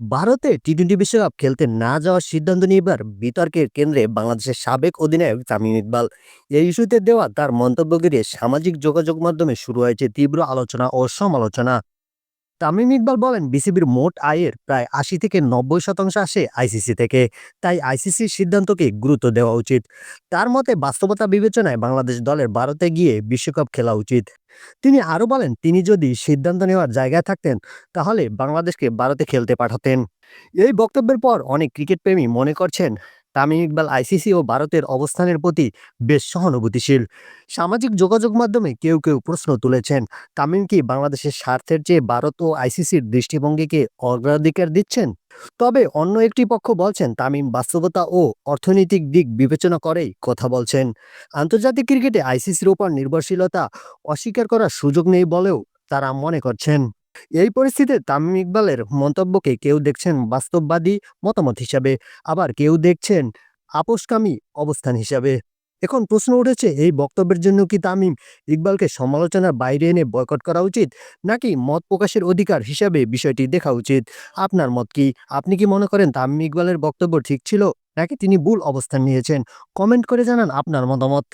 ভারতে T twenty বিশ্বকাপ খেলতে না যাওয়ার সিদ্ধান্ত নিয়ে এবার বিতর্কের কেন্দ্রে বাংলাদেশের সাবেক অধিনায়ক তামিম ইকবাল। এই ইস্যুতে দেওয়া তার মন্তব্য ঘিরে সামাজিক যোগাযোগ মাধ্যমে শুরু হয়েছে তীব্র আলোচনা ও সমালোচনা। তামিম ইকবাল বলেন, বিসিবির মোট আয়ের প্রায় আশি থেকে নব্বই শতাংশ আসে আইসিসি থেকে। তাই আইসিসির সিদ্ধান্তকে গুরুত্ব দেওয়া উচিত। তার মতে বাস্তবতা বিবেচনায় বাংলাদেশ দলের ভারতে গিয়ে বিশ্বকাপ খেলা উচিত। তিনি আরও বলেন, তিনি যদি সিদ্ধান্ত নেওয়ার জায়গায় থাকতেন, তাহলে বাংলাদেশকে ভারতে খেলতে পাঠাতেন। এই বক্তব্যের পর অনেক ক্রিকেট প্রেমী মনে করছেন তামিম ইকবাল আইসিসি ও ভারতের অবস্থানের প্রতি বেশ সহানুভূতিশীল। সামাজিক যোগাযোগ মাধ্যমে কেউ কেউ প্রশ্ন তুলেছেন, তামিম কি বাংলাদেশের স্বার্থের চেয়ে ভারত ও আইসিসির দৃষ্টিভঙ্গিকে অগ্রাধিকার দিচ্ছেন? তবে অন্য একটি পক্ষ বলছেন, তামিম বাস্তবতা ও অর্থনৈতিক দিক বিবেচনা করেই কথা বলছেন। আন্তর্জাতিক ক্রিকেটে আইসিসির উপর নির্ভরশীলতা অস্বীকার করার সুযোগ নেই বলেও তারা মনে করছেন। এই পরিস্থিতিতে তামিম ইকবালের মন্তব্যকে কেউ দেখছেন বাস্তববাদী মতামত হিসাবে, আবার কেউ দেখছেন আপোষকামী অবস্থান হিসাবে। এখন প্রশ্ন উঠেছে, এই বক্তব্যের জন্য কি তামিম ইকবালকে সমালোচনার বাইরে এনে বয়কট করা উচিত, নাকি মত প্রকাশের অধিকার হিসাবে বিষয়টি দেখা উচিত? আপনার মত কি? আপনি কি মনে করেন তামিম ইকবালের বক্তব্য ঠিক ছিল, নাকি তিনি ভুল অবস্থান নিয়েছেন? কমেন্ট করে জানান আপনার মতামত।